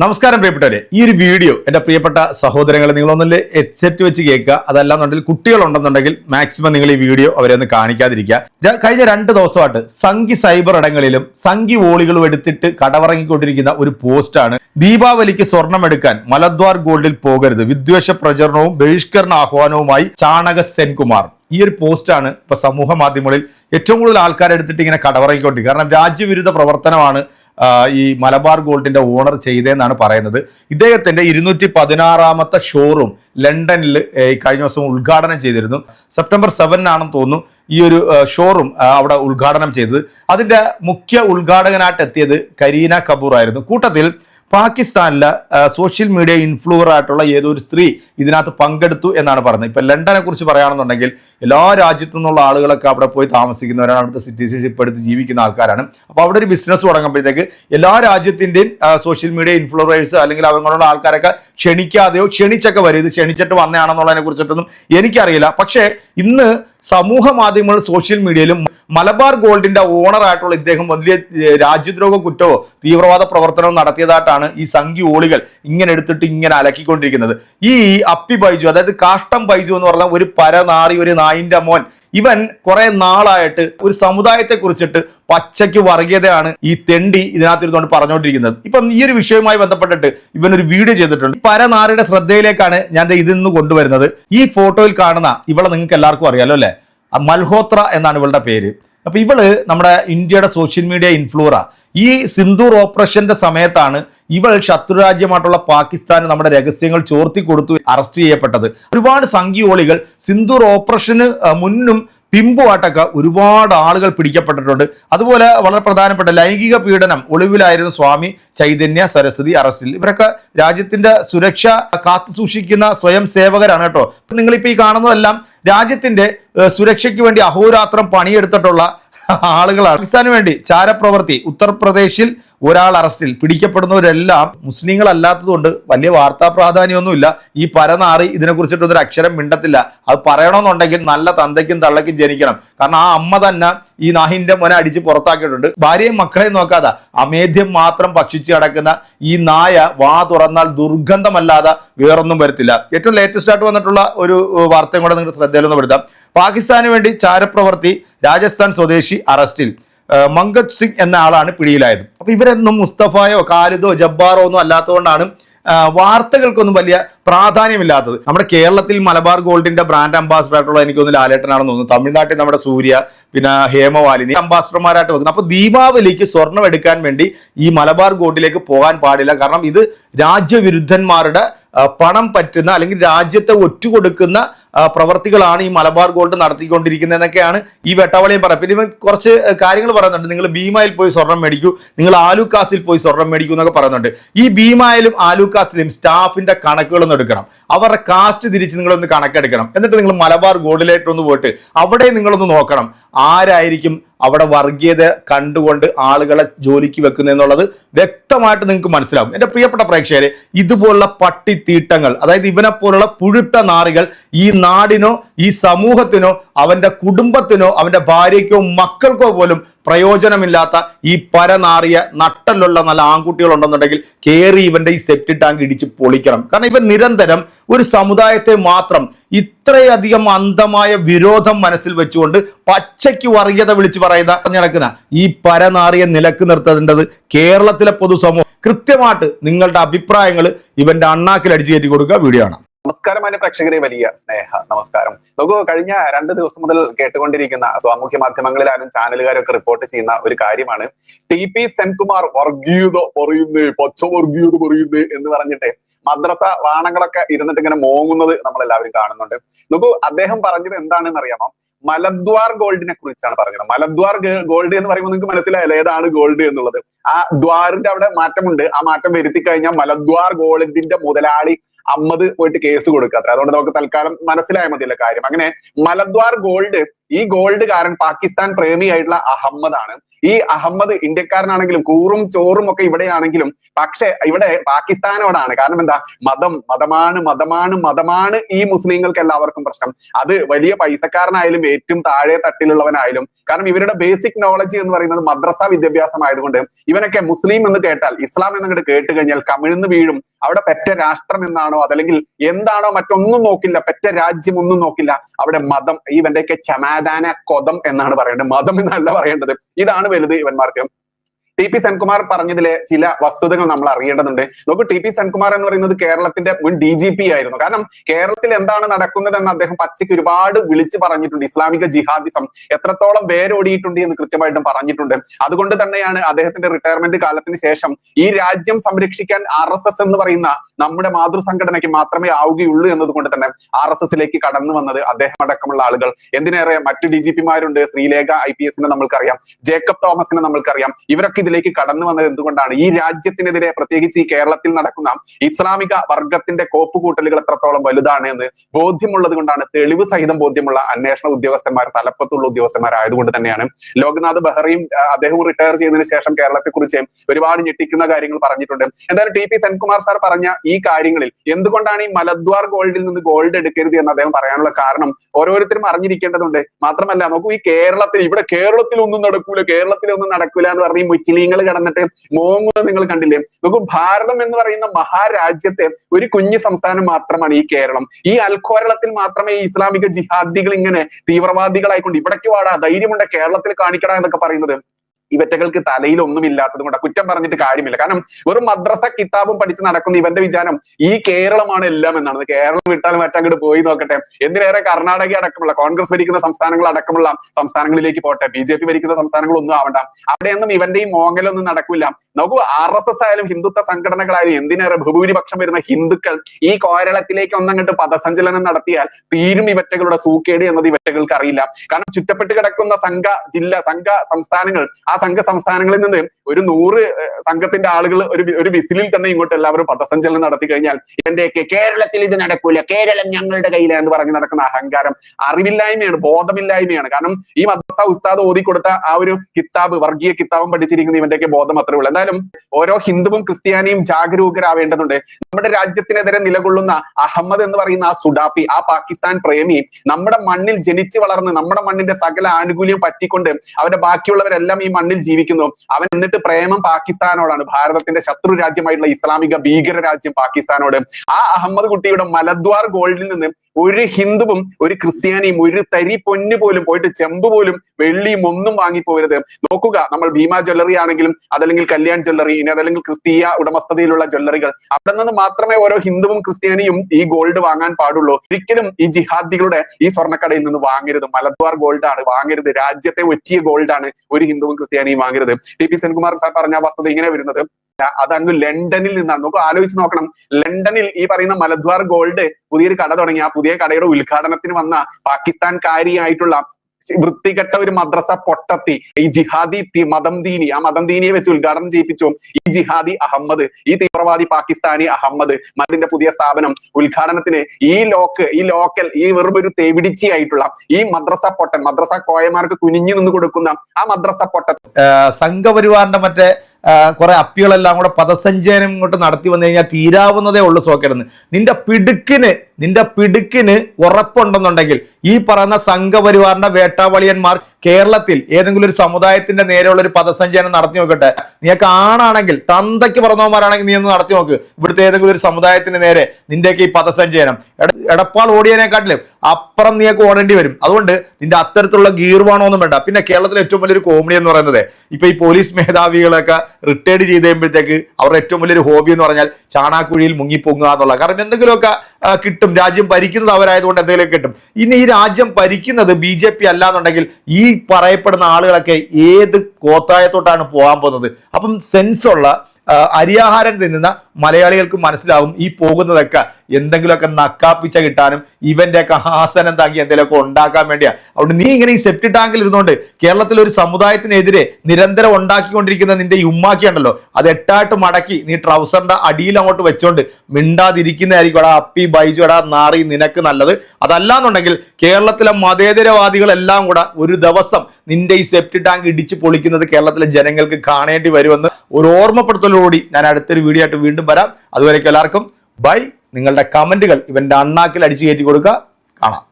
നമസ്കാരം പ്രിയപ്പെട്ടവരെ. ഈ ഒരു വീഡിയോ എന്റെ പ്രിയപ്പെട്ട സഹോദരങ്ങളെ നിങ്ങളൊന്നിൽ ഹെഡ്സെറ്റ് വെച്ച് കേൾക്കുക? അതല്ലാന്നുണ്ടെങ്കിൽ കുട്ടികളുണ്ടെന്നുണ്ടെങ്കിൽ മാക്സിമം നിങ്ങൾ ഈ വീഡിയോ അവരെ ഒന്ന് കാണിക്കാതിരിക്കുക. കഴിഞ്ഞ രണ്ട് ദിവസമായിട്ട് സംഘി സൈബർ ഇടങ്ങളിലും സംഘി വോളികളും എടുത്തിട്ട് കടവറങ്ങിക്കൊണ്ടിരിക്കുന്ന ഒരു പോസ്റ്റാണ് ദീപാവലിക്ക് സ്വർണമെടുക്കാൻ മലദ്വാർ ഗോൾഡിൽ പോകരുത്. വിദ്വേഷ പ്രചരണവും ബഹിഷ്കരണ ആഹ്വാനവുമായി ചാണക സെൻകുമാർ. ഈ ഒരു പോസ്റ്റാണ് ഇപ്പൊ സമൂഹ മാധ്യമങ്ങളിൽ ഏറ്റവും കൂടുതൽ ആൾക്കാരെടുത്തിട്ട് ഇങ്ങനെ കടവറങ്ങിക്കൊണ്ടിരിക്കുക കാരണം രാജ്യവിരുദ്ധ പ്രവർത്തനമാണ്. ഈ മലബാർ ഗോൾഡിന്റെ ഓണർ ചെയ്തതെന്നാണ് പറയുന്നത്. ഇദ്ദേഹത്തിന്റെ ഇരുന്നൂറ്റി പതിനാറാമത്തെ ഷോറൂം ലണ്ടനിൽ കഴിഞ്ഞ ദിവസം ഉദ്ഘാടനം ചെയ്തിരുന്നു. സെപ്റ്റംബർ സെവനാണെന്ന് തോന്നുന്നു. ഈ ഒരു ഷോറൂം അവിടെ ഉദ്ഘാടനം ചെയ്തത്. അതിന്റെ മുഖ്യ ഉദ്ഘാടകനായിട്ട് എത്തിയത് കരീന കപൂർ ആയിരുന്നു. കൂട്ടത്തിൽ പാകിസ്ഥാനിലെ സോഷ്യൽ മീഡിയ ഇൻഫ്ലുവർ ആയിട്ടുള്ള ഏതോ ഒരു സ്ത്രീ ഇതിനകത്ത് പങ്കെടുത്തു എന്നാണ് പറയുന്നത് ഇപ്പൊ ലണ്ടനെ കുറിച്ച് പറയുകയാണെന്നുണ്ടെങ്കിൽ എല്ലാ രാജ്യത്തു നിന്നുള്ള ആളുകളൊക്കെ അവിടെ പോയി താമസിക്കുന്നവരാണ്. അവിടുത്തെ സിറ്റിസൺഷിപ്പ് എടുത്ത് ജീവിക്കുന്ന ആൾക്കാരാണ്. അപ്പോൾ അവിടെ ഒരു ബിസിനസ് തുടങ്ങുമ്പോഴത്തേക്ക് എല്ലാ രാജ്യത്തിന്റെയും സോഷ്യൽ മീഡിയ ഇൻഫ്ലുവേഴ്സ് അല്ലെങ്കിൽ അവങ്ങളുള്ള ആൾക്കാരൊക്കെ ക്ഷണിക്കാതെയോ ക്ഷണിച്ചൊക്കെ വരും. ഇത് ക്ഷണിച്ചിട്ട് വന്നതാണെന്നുള്ളതിനെ കുറിച്ചിട്ടൊന്നും എനിക്കറിയില്ല. പക്ഷേ ഇന്ന് സമൂഹ മാധ്യമങ്ങൾ സോഷ്യൽ മീഡിയയിലും മലബാർ ഗോൾഡിന്റെ ഓണർ ആയിട്ടുള്ള ഇദ്ദേഹം വലിയ രാജ്യദ്രോഹ കുറ്റമോ തീവ്രവാദ പ്രവർത്തനവും നടത്തിയതായിട്ടാണ് ഈ സംഘി ഓളികൾ ഇങ്ങനെ എടുത്തിട്ട് ഇങ്ങനെ അലക്കിക്കൊണ്ടിരിക്കുന്നത്. ഈ അപ്പി ബൈജു അതായത് കാഷ്ടം ബൈജു എന്ന് പറഞ്ഞാൽ ഒരു പരനാറി ഒരു നായിന്റെ മോൻ ഇവൻ കുറെ നാളായിട്ട് ഒരു സമുദായത്തെ കുറിച്ചിട്ട് പച്ചയ്ക്ക് വർഗീയതയാണ് ഈ തെണ്ടി ഇതിനകത്ത് ഇരുന്നുകൊണ്ട് പറഞ്ഞുകൊണ്ടിരിക്കുന്നത്. ഇപ്പം ഈ ഒരു വിഷയവുമായി ബന്ധപ്പെട്ടിട്ട് ഇവൻ ഒരു വീഡിയോ ചെയ്തിട്ടുണ്ട്. പരനാറിയുടെ ശ്രദ്ധയിലേക്കാണ് ഞാൻ ഇതിൽ നിന്ന് കൊണ്ടുവരുന്നത്. ഈ ഫോട്ടോയിൽ കാണുന്ന ഇവളെ നിങ്ങൾക്ക് എല്ലാവർക്കും അറിയാലോ അല്ലേ? മൽഹോത്ര എന്നാണ് ഇവളുടെ പേര്. അപ്പൊ ഇവൾ നമ്മുടെ ഇന്ത്യയുടെ സോഷ്യൽ മീഡിയ ഇൻഫ്ലുവറാ ഈ സിന്ദൂർ ഓപ്പറേഷന്റെ സമയത്താണ് ഇവൾ ശത്രുരാജ്യമായിട്ടുള്ള പാകിസ്ഥാന് നമ്മുടെ രഹസ്യങ്ങൾ ചോർത്തി കൊടുത്തു അറസ്റ്റ് ചെയ്യപ്പെട്ടത്. ഒരുപാട് സംഘിയോളികൾ സിന്ദൂർ ഓപ്പറേഷന് മുന്നും പിമ്പുമായിട്ടൊക്കെ ഒരുപാട് ആളുകൾ പിടിക്കപ്പെട്ടിട്ടുണ്ട്. അതുപോലെ വളരെ പ്രധാനപ്പെട്ട ലൈംഗിക പീഡനം ഒളിവിലായിരുന്നു സ്വാമി ചൈതന്യ സരസ്വതി അറസ്റ്റിൽ. ഇവരൊക്കെ രാജ്യത്തിന്റെ സുരക്ഷ കാത്തു സൂക്ഷിക്കുന്ന സ്വയം സേവകരാണ് കേട്ടോ. നിങ്ങളിപ്പോൾ നിങ്ങളിപ്പോ ഈ കാണുന്നതെല്ലാം രാജ്യത്തിന്റെ സുരക്ഷയ്ക്ക് വേണ്ടി അഹോരാത്രം പണിയെടുത്തിട്ടുള്ള ആളുകളാണ്. പാകിസ്ഥാന് വേണ്ടി ചാരപ്രവൃത്തി ഉത്തർപ്രദേശിൽ ഒരാൾ അറസ്റ്റിൽ. പിടിക്കപ്പെടുന്നവരെല്ലാം മുസ്ലിങ്ങളല്ലാത്തതുകൊണ്ട് വലിയ വാർത്താ പ്രാധാന്യമൊന്നുമില്ല. ഈ പരനാറി ഇതിനെ കുറിച്ചിട്ടൊന്നും ഒരു അക്ഷരം മിണ്ടത്തില്ല. അത് പറയണമെന്നുണ്ടെങ്കിൽ നല്ല തന്തയ്ക്കും തള്ളയ്ക്കും ജനിക്കണം. കാരണം ആ അമ്മ തന്നെ ഈ നാഹിന്റെ മോനെ അടിച്ച് പുറത്താക്കിയിട്ടുണ്ട്. ഭാര്യയും മക്കളെയും നോക്കാതെ. അമേധ്യം മാത്രം ഭക്ഷിച്ച് കിടക്കുന്ന ഈ നായ വാ തുറന്നാൽ ദുർഗന്ധമല്ലാതെ വേറൊന്നും വരത്തില്ല. ഏറ്റവും ലേറ്റസ്റ്റ് ആയിട്ട് വന്നിട്ടുള്ള ഒരു വാർത്തയും കൂടെ നിങ്ങൾ ശ്രദ്ധയിലൊന്ന് പെടുത്താം. പാകിസ്ഥാന് വേണ്ടി ചാരപ്രവർത്തി രാജസ്ഥാൻ സ്വദേശി അറസ്റ്റിൽ. മങ്കജ് സിംഗ് എന്ന ആളാണ് പിടിയിലായത്. അപ്പൊ ഇവരൊന്നും മുസ്തഫയോ ഖാലിദോ ജബ്ബാറോ ഒന്നും അല്ലാത്തതുകൊണ്ടാണ് വാർത്തകൾക്കൊന്നും വലിയ പ്രാധാന്യമില്ലാത്തത്. നമ്മുടെ കേരളത്തിൽ മലബാർ ഗോൾഡിന്റെ ബ്രാൻഡ് അംബാസിഡർ ആയിട്ടുള്ള എനിക്കൊന്ന് ലാലേട്ടനാണെന്ന് തോന്നുന്നു. തമിഴ്നാട്ടിൽ നമ്മുടെ സൂര്യ പിന്നെ ഹേമവാലിനി അംബാസിഡർമാരായിട്ട് വെക്കുന്നത് അപ്പൊ ദീപാവലിക്ക് സ്വർണം എടുക്കാൻ വേണ്ടി ഈ മലബാർ ഗോൾഡിലേക്ക് പോകാൻ പാടില്ല. കാരണം ഇത് രാജ്യവിരുദ്ധന്മാരുടെ പണം പറ്റുന്ന അല്ലെങ്കിൽ രാജ്യത്തെ ഒറ്റുകൊടുക്കുന്ന കൊടുക്കുന്ന പ്രവർത്തികളാണ് ഈ മലബാർ ഗോൾഡ് നടത്തിക്കൊണ്ടിരിക്കുന്നത് എന്നൊക്കെയാണ് ഈ വെട്ടവളയും പറയുന്നത്. പിന്നെ കുറച്ച് കാര്യങ്ങൾ പറയുന്നുണ്ട്. നിങ്ങൾ ഭീമായിൽ പോയി സ്വർണം മേടിക്കൂ. നിങ്ങൾ ആലുക്കാസിൽ പോയി സ്വർണം മേടിക്കൂ എന്നൊക്കെ പറയുന്നുണ്ട്. ഈ ഭീമായിലും ആലുക്കാസിലും സ്റ്റാഫിന്റെ കണക്കുകളൊന്നും എടുക്കണം. അവരുടെ കാസ്റ്റ് തിരിച്ച് നിങ്ങളൊന്ന് കണക്കെടുക്കണം. എന്നിട്ട് നിങ്ങൾ മലബാർ ഗോൾഡിലേക്കൊന്ന് പോയിട്ട് അവിടെ നിങ്ങളൊന്ന് നോക്കണം. ആരായിരിക്കും അവിടെ വർഗീയത കണ്ടുകൊണ്ട് ആളുകളെ ജോലിക്ക് വെക്കുന്നതെന്നുള്ളത് വ്യക്തമായിട്ട് നിങ്ങൾക്ക് മനസ്സിലാവും എന്റെ പ്രിയപ്പെട്ട പ്രേക്ഷകരെ ഇതുപോലുള്ള പട്ടിത്തീട്ടങ്ങൾ അതായത് ഇവനെ പോലുള്ള പുഴുത്ത നാറികൾ ഈ നാടിനോ ഈ സമൂഹത്തിനോ അവന്റെ കുടുംബത്തിനോ അവന്റെ ഭാര്യയ്ക്കോ മക്കൾക്കോ പോലും പ്രയോജനമില്ലാത്ത ഈ പരനാറിയ നട്ടലുള്ള നല്ല ആൺകുട്ടികളുണ്ടെന്നുണ്ടെങ്കിൽ കയറി ഇവന്റെ ഈ സെപ്റ്റി ടാങ്ക് ഇടിച്ച് പൊളിക്കണം. കാരണം ഇവൻ നിരന്തരം ഒരു സമുദായത്തെ മാത്രം ഇത്രയധികം അന്ധമായ വിരോധം മനസ്സിൽ വെച്ചുകൊണ്ട് പച്ചയ്ക്ക് വർഗീയത വിളിച്ചു പറയുന്ന നടക്കുന്ന ഈ പരനാറിയ നിലയ്ക്ക് നിർത്തേണ്ടത് കേരളത്തിലെ പൊതുസമൂഹം കൃത്യമായിട്ട് നിങ്ങളുടെ അഭിപ്രായങ്ങൾ ഇവന്റെ അണ്ണാക്കിൽ അടിച്ചു കയറ്റി കൊടുക്കുക വീഡിയോ ആണ് നമസ്കാരം അതിന്റെ പ്രേക്ഷകരെ വലിയ സ്നേഹ നമസ്കാരം. നോക്കൂ കഴിഞ്ഞ രണ്ട് ദിവസം മുതൽ കേട്ടുകൊണ്ടിരിക്കുന്ന സാമൂഹ്യ മാധ്യമങ്ങളിലാരും ചാനലുകാരൊക്കെ റിപ്പോർട്ട് ചെയ്യുന്ന ഒരു കാര്യമാണ്. ടി പി സെൻകുമാർ വർഗീയത പറയുന്നേ പച്ച വർഗീയത പറയുന്നേ എന്ന് പറഞ്ഞിട്ട് മദ്രസ വാണങ്ങളൊക്കെ ഇരുന്നിട്ട് ഇങ്ങനെ മോങ്ങുന്നത് നമ്മൾ എല്ലാവരും കാണുന്നുണ്ട്. നോക്കൂ അദ്ദേഹം പറഞ്ഞത് എന്താണെന്ന് അറിയാമോ മലദ്വാർ ഗോൾഡിനെ കുറിച്ചാണ് പറഞ്ഞത്. മലദ്വാർ ഗോൾഡ് എന്ന് പറയുമ്പോൾ നിങ്ങൾക്ക് മനസ്സിലായല്ലോ ഏതാണ് ഗോൾഡ് എന്നുള്ളത്. ആ ദ്വാറിന്റെ അവിടെ മാറ്റമുണ്ട്. ആ മാറ്റം വരുത്തി കഴിഞ്ഞാൽ മലദ്വാർ ഗോൾഡിന്റെ മുതലാളി അമ്മത് പോയിട്ട് കേസ് കൊടുക്കുക അതുകൊണ്ട് നമുക്ക് തൽക്കാലം മനസ്സിലായ മതിയല്ലോ കാര്യം. അങ്ങനെ മലദ്വാർ ഗോൾഡ് ഈ ഗോൾഡ് കാരൻ പാകിസ്ഥാൻ പ്രേമിയായിട്ടുള്ള അഹമ്മദാണ്. ഈ അഹമ്മദ് ഇന്ത്യക്കാരനാണെങ്കിലും കൂറും ചോറും ഒക്കെ ഇവിടെയാണെങ്കിലും പക്ഷെ ഇവിടെ പാകിസ്ഥാനോടാണ്. കാരണം എന്താ? മതം മതമാണ് മതമാണ് മതമാണ് ഈ മുസ്ലിങ്ങൾക്ക് എല്ലാവർക്കും പ്രശ്നം. അത് വലിയ പൈസക്കാരനായാലും ഏറ്റവും താഴെ തട്ടിലുള്ളവനായാലും കാരണം ഇവരുടെ ബേസിക് നോളജ് എന്ന് പറയുന്നത് മദ്രസ വിദ്യാഭ്യാസം ആയതുകൊണ്ട് ഇവനൊക്കെ മുസ്ലിം എന്ന് കേട്ടാൽ ഇസ്ലാം എന്നങ്ങോട്ട് കേട്ട് കഴിഞ്ഞാൽ കമിഴ്ന്നു വീഴും. അവിടെ പെറ്റ രാഷ്ട്രം എന്നാണോ അതല്ലെങ്കിൽ എന്താണോ മറ്റൊന്നും നോക്കില്ല പെറ്റ രാജ്യം ഒന്നും നോക്കില്ല. അവിടെ മതം ഇവന്റെയൊക്കെ ചമാദാന കൊതം എന്നാണ് പറയേണ്ടത്. മതം എന്നല്ല പറയേണ്ടത്. ഇതാണ് വലുത് ഇവന്മാർക്ക്. ടി പി സെൻകുമാർ പറഞ്ഞതിലെ ചില വസ്തുതകൾ നമ്മൾ അറിയേണ്ടതുണ്ട്. നോക്കൂ ടി പി സെൻകുമാർ എന്ന് പറയുന്നത് കേരളത്തിന്റെ മുൻ ഡി ജി പി ആയിരുന്നു. കാരണം കേരളത്തിൽ എന്താണ് നടക്കുന്നത് എന്ന് അദ്ദേഹം പച്ചയ്ക്ക് ഒരുപാട് വിളിച്ചു പറഞ്ഞിട്ടുണ്ട്. ഇസ്ലാമിക ജിഹാദിസം എത്രത്തോളം വേരോടിയിട്ടുണ്ട് എന്ന് കൃത്യമായിട്ടും പറഞ്ഞിട്ടുണ്ട്. അതുകൊണ്ട് തന്നെയാണ് അദ്ദേഹത്തിന്റെ റിട്ടയർമെന്റ് കാലത്തിന് ശേഷം ഈ രാജ്യം സംരക്ഷിക്കാൻ ആർ എന്ന് പറയുന്ന നമ്മുടെ മാതൃസംഘടനയ്ക്ക് മാത്രമേ ആവുകയുള്ളൂ എന്നതുകൊണ്ട് തന്നെ ആർ എസ് എസിലേക്ക് കടന്നു വന്നത് അദ്ദേഹം അടക്കമുള്ള ആളുകൾ. എന്തിനേറെ മറ്റു ഡി ജി പിമാരുണ്ട് ശ്രീലേഖ ഐ പി എസിനെ നമ്മൾക്കറിയാം. ജേക്കബ് തോമസിനെ നമ്മൾക്കറിയാം. ഇവരൊക്കെ ഇതിലേക്ക് കടന്നു വന്നത് എന്തുകൊണ്ടാണ്? ഈ രാജ്യത്തിനെതിരെ പ്രത്യേകിച്ച് ഈ കേരളത്തിൽ നടക്കുന്ന ഇസ്ലാമിക വർഗത്തിന്റെ കോപ്പുകൂട്ടലുകൾ എത്രത്തോളം വലുതാണ് എന്ന് ബോധ്യമുള്ളത് കൊണ്ടാണ് തെളിവ് സഹിതം ബോധ്യമുള്ള അന്വേഷണ ഉദ്യോഗസ്ഥന്മാർ തലപ്പത്തുള്ള ഉദ്യോഗസ്ഥന്മാരായതുകൊണ്ട് തന്നെയാണ്. ലോക്നാഥ് ബെഹ്റയും അദ്ദേഹം റിട്ടയർ ചെയ്തതിനു ശേഷം കേരളത്തെ കുറിച്ച് ഒരുപാട് ഞെട്ടിക്കുന്ന കാര്യങ്ങൾ പറഞ്ഞിട്ടുണ്ട്. എന്തായാലും ടി പി സെൻകുമാർ സാർ പറഞ്ഞ ഈ കാര്യങ്ങളിൽ എന്തുകൊണ്ടാണ് ഈ മലദ്വാർ ഗോൾഡിൽ നിന്ന് ഗോൾഡ് എടുക്കരുത് എന്ന് അദ്ദേഹം പറയാനുള്ള കാരണം ഓരോരുത്തരും അറിഞ്ഞിരിക്കേണ്ടതുണ്ട്. മാത്രമല്ല നോക്കൂ ഈ കേരളത്തിൽ ഇവിടെ കേരളത്തിൽ ഒന്നും നടക്കൂല കേരളത്തിൽ ഒന്നും നടക്കൂല എന്ന് പറഞ്ഞ് ഈ മുസ്ലിങ്ങൾ കിടന്നിട്ട് മോങ്ങുന്നത് നിങ്ങൾ കണ്ടില്ലേ? നോക്കൂ ഭാരതം എന്ന് പറയുന്ന മഹാരാജ്യത്തെ ഒരു കുഞ്ഞു സംസ്ഥാനം മാത്രമാണ് ഈ കേരളം. ഈ അൽക്കോരളത്തിൽ മാത്രമേ ഇസ്ലാമിക ജിഹാദികൾ ഇങ്ങനെ തീവ്രവാദികളായിക്കൊണ്ട് ഇവിടേക്ക് വാടാ ധൈര്യമുണ്ട് കേരളത്തിൽ കാണിക്കടാ എന്നൊക്കെ പറയുന്നത്. ഇവറ്റകൾക്ക് തലയിൽ ഒന്നും ഇല്ലാത്തത് കൊണ്ട് കുറ്റം പറഞ്ഞിട്ട് കാര്യമില്ല. കാരണം വെറും മദ്രസ കിതാബും പഠിച്ച് നടക്കുന്ന ഇവന്റെ വിചാരം ഈ കേരളമാണ് എല്ലാം എന്നാണ്. കേരളം വിട്ടാൽ മറ്റങ്ങോട്ട് പോയി നോക്കട്ടെ. എന്തിനേറെ കർണാടക അടക്കമുള്ള കോൺഗ്രസ് ഭരിക്കുന്ന സംസ്ഥാനങ്ങൾ അടക്കമുള്ള സംസ്ഥാനങ്ങളിലേക്ക് പോട്ടെ. ബി ജെ പി ഭരിക്കുന്ന സംസ്ഥാനങ്ങളൊന്നും ആവണ്ട. അവിടെയൊന്നും ഇവന്റെ ഈ മോങ്ങലൊന്നും നടക്കില്ല നോക്കൂ ആർ എസ് എസ് ആയാലും ഹിന്ദുത്വ സംഘടനകളായാലും എന്തിനേറെ ഭൂരിപക്ഷം വരുന്ന ഹിന്ദുക്കൾ ഈ കേരളത്തിലേക്ക് ഒന്നങ്ങോട്ട് പദസഞ്ചലനം നടത്തിയാൽ തീരും ഇവറ്റകളുടെ സൂക്കേട് എന്നത് ഇവറ്റകൾക്ക് അറിയില്ല. കാരണം ചുറ്റപ്പെട്ട് കിടക്കുന്ന സംഘ ജില്ല സംഘ സംസ്ഥാനങ്ങൾ ആ സംഘ സംസ്ഥാനങ്ങളിൽ നിന്ന് ഒരു നൂറ് സംഘത്തിന്റെ ആളുകൾ ഒരു ഒരു വിസിലിൽ തന്നെ ഇങ്ങോട്ട് എല്ലാവരും പദസഞ്ചലനം നടത്തി കഴിഞ്ഞാൽ എന്റെയൊക്കെ കേരളത്തിൽ ഇത് നടക്കൂല കേരളം ഞങ്ങളുടെ കയ്യിലാണ് എന്ന് പറഞ്ഞ് നടക്കുന്ന അഹങ്കാരം അറിവില്ലായ്മയാണ് ബോധമില്ലായ്മയാണ്. കാരണം ഈ മദ്രസ ഉസ്താദ് ഓതി കൊടുത്ത ആ ഒരു കിതാബ് വർഗീയ കിതാബും പഠിച്ചിരിക്കുന്ന ഇവന്റെയൊക്കെ ബോധം അത്രേ ഉള്ളൂ. എന്തായാലും ഓരോ ഹിന്ദുവും ക്രിസ്ത്യാനിയും ജാഗരൂകരാവേണ്ടതുണ്ട്. നമ്മുടെ രാജ്യത്തിനെതിരെ നിലകൊള്ളുന്ന അഹമ്മദ് എന്ന് പറയുന്ന ആ സുഡാപ്പി ആ പാകിസ്ഥാൻ പ്രേമി നമ്മുടെ മണ്ണിൽ ജനിച്ചു വളർന്ന് നമ്മുടെ മണ്ണിന്റെ സകല ആനുകൂല്യം പറ്റിക്കൊണ്ട് അവന്റെ ബാക്കിയുള്ളവരെല്ലാം ഈ മണ്ണിൽ ജീവിക്കുന്നു. അവൻ എന്നിട്ട് പ്രേമം പാകിസ്ഥാനോടാണ്. ഭാരതത്തിന്റെ ശത്രു രാജ്യമായിട്ടുള്ള ഇസ്ലാമിക ഭീകര രാജ്യം പാകിസ്ഥാനോട്. ആ അഹമ്മദ് കുട്ടിയുടെ മലദ്വാർ ഗോൾഡിൽ നിന്ന് ഒരു ഹിന്ദുവും ഒരു ക്രിസ്ത്യാനിയും ഒരു തരി പൊന്ന് പോലും പോയിട്ട് ചെമ്പ് പോലും വെള്ളിയും ഒന്നും വാങ്ങിപ്പോരുത് നോക്കുക നമ്മൾ ഭീമ ജ്വല്ലറി ആണെങ്കിലും അതല്ലെങ്കിൽ കല്യാൺ ജ്വല്ലറി ഇനി അതല്ലെങ്കിൽ ക്രിസ്തീയ ഉടമസ്ഥതയിലുള്ള ജ്വല്ലറികൾ. അവിടെ നിന്ന് മാത്രമേ ഓരോ ഹിന്ദുവും ക്രിസ്ത്യാനിയും ഈ ഗോൾഡ് വാങ്ങാൻ പാടുള്ളൂ. ഒരിക്കലും ഈ ജിഹാദികളുടെ ഈ സ്വർണക്കടയിൽ നിന്ന് വാങ്ങരുത്. മലദ്വാർ ഗോൾഡ് ആണ് വാങ്ങരുത്. രാജ്യത്തെ ഒറ്റിയ ഗോൾഡ് ആണ് ഒരു ഹിന്ദുവും ക്രിസ്ത്യാനിയും വാങ്ങരുത്. ടി പി സെൻകുമാർ സാർ പറഞ്ഞ വസ്തുത ഇങ്ങനെ വരുന്നത്. അതങ്ങ് ലണ്ടനിൽ നിന്നാണ് നമുക്ക് ആലോചിച്ച് നോക്കണം. ലണ്ടനിൽ ഈ പറയുന്ന മലദ്വാർ ഗോൾഡ് പുതിയൊരു കട തുടങ്ങി. ആ പുതിയ കടയുടെ ഉദ്ഘാടനത്തിന് വന്ന പാകിസ്ഥാൻകാരിയായിട്ടുള്ള വൃത്തികെട്ട ഒരു മദ്രസ പൊട്ടത്തി ഈ ജിഹാദി മതം ദീനി ആ മതം ദീനിയെ വെച്ച് ഉദ്ഘാടനം ചെയ്യിപ്പിച്ചു ഈ ജിഹാദി അഹമ്മദ് ഈ തീവ്രവാദി പാകിസ്ഥാനി അഹമ്മദ്. മതിന്റെ പുതിയ സ്ഥാപനം ഉദ്ഘാടനത്തിന് ഈ ലോക്ക് ഈ ലോക്കൽ ഈ വെറും ഒരു തെവിടിച്ചി ആയിട്ടുള്ള ഈ മദ്രസ പൊട്ടൻ മദ്രസ കോയമാർക്ക് കുനിഞ്ഞു നിന്ന് കൊടുക്കുന്ന ആ മദ്രസ പൊട്ടൻ. സംഘപരിവാറിന്റെ മറ്റേ കുറെ അപ്പികളെല്ലാം കൂടെ പദസഞ്ചയനം ഇങ്ങോട്ട് നടത്തി വന്നു കഴിഞ്ഞാൽ തീരാവുന്നതേ ഉള്ളൂ സോക്കേടെന്ന്. നിന്റെ പിടുക്കിന് നിന്റെ പിടുക്കിന് ഉറപ്പുണ്ടെന്നുണ്ടെങ്കിൽ ഈ പറയുന്ന സംഘപരിവാറിന്റെ വേട്ടാവളിയന്മാർ കേരളത്തിൽ ഏതെങ്കിലും ഒരു സമുദായത്തിന്റെ നേരെയുള്ള ഒരു പദസഞ്ചയനം നടത്തി നോക്കട്ടെ. നീയൊക്കെ ആണാണെങ്കിൽ തന്തയ്ക്ക് പറഞ്ഞവന്മാരാണെങ്കിൽ നീ ഒന്ന് നടത്തി നോക്ക്. ഇവിടുത്തെ ഏതെങ്കിലും ഒരു സമുദായത്തിന് നേരെ നിന്റെയൊക്കെ ഈ പദസഞ്ചയനം. എട- എടപ്പാൾ ഓടിയതിനെക്കാട്ടിലും അപ്പുറം നീയൊക്കെ ഓടേണ്ടി വരും. അതുകൊണ്ട് നിന്റെ അത്തരത്തിലുള്ള ഗീർവാണോ ഒന്നും വേണ്ട. പിന്നെ കേരളത്തിലെ ഏറ്റവും വലിയൊരു കോമഡി എന്ന് പറയുന്നത് ഇപ്പൊ ഈ പോലീസ് മേധാവികളൊക്കെ റിട്ടയർഡ് ചെയ്ത് കഴിയുമ്പോഴത്തേക്ക് അവരുടെ ഏറ്റവും വലിയൊരു ഹോബി എന്ന് പറഞ്ഞാൽ ചാണാക്കുഴിയിൽ മുങ്ങിപ്പൊങ്ങുക എന്നുള്ള. കാരണം എന്തെങ്കിലുമൊക്കെ കിട്ടും. രാജ്യം ഭരിക്കുന്നത് അവരായതുകൊണ്ട് എന്തെങ്കിലും കിട്ടും. ഇനി ഈ രാജ്യം ഭരിക്കുന്നത് ബി ജെ പി അല്ലാന്നുണ്ടെങ്കിൽ ഈ പറയപ്പെടുന്ന ആളുകളൊക്കെ ഏത് കോത്തായത്തോട്ടാണ് പോകാൻ പോകുന്നത്? അപ്പം സെൻസുള്ള അരിയാഹാരം തിന്നുന്ന മലയാളികൾക്ക് മനസ്സിലാവും ഈ പോകുന്നതൊക്കെ എന്തെങ്കിലുമൊക്കെ നക്കാപ്പിച്ച കിട്ടാനും ഇവന്റെയൊക്കെ ഹാസനം താങ്കി എന്തെങ്കിലുമൊക്കെ ഉണ്ടാക്കാൻ വേണ്ടിയാ. അതുകൊണ്ട് നീ ഇങ്ങനെ ഈ സെപ്റ്റ് ടാങ്കിൽ ഇരുന്നുകൊണ്ട് കേരളത്തിൽ ഒരു സമുദായത്തിനെതിരെ നിരന്തരം ഉണ്ടാക്കിക്കൊണ്ടിരിക്കുന്ന നിന്റെ ഈ ഉമ്മാക്കിയുണ്ടല്ലോ അത് എട്ടായിട്ട് മടക്കി നീ ട്രൗസറിന്റെ അടിയിൽ അങ്ങോട്ട് വെച്ചോണ്ട് മിണ്ടാതിരിക്കുന്നതായിരിക്കും. എടാ അപ്പി ബൈജു എടാ നാറി നിനക്ക് നല്ലത്. അതല്ലാന്നുണ്ടെങ്കിൽ കേരളത്തിലെ മതേതരവാദികളെല്ലാം കൂടെ ഒരു ദിവസം നിന്റെ ഈ സെപ്റ്റ് ടാങ്ക് ഇടിച്ച് പൊളിക്കുന്നത് കേരളത്തിലെ ജനങ്ങൾക്ക് കാണേണ്ടി വരുമെന്ന് ഒരു ഓർമ്മപ്പെടുത്തലോടുകൂടി ഞാൻ അടുത്തൊരു വീഡിയോ ആയിട്ട് വീണ്ടും വരാം. അതുവരേക്കും എല്ലാവർക്കും ബൈ. നിങ്ങളുടെ കമന്റുകൾ ഇവന്റെ അണ്ണാക്കിൽ അടിച്ചു കയറ്റി കൊടുക്കുക. കാണാം.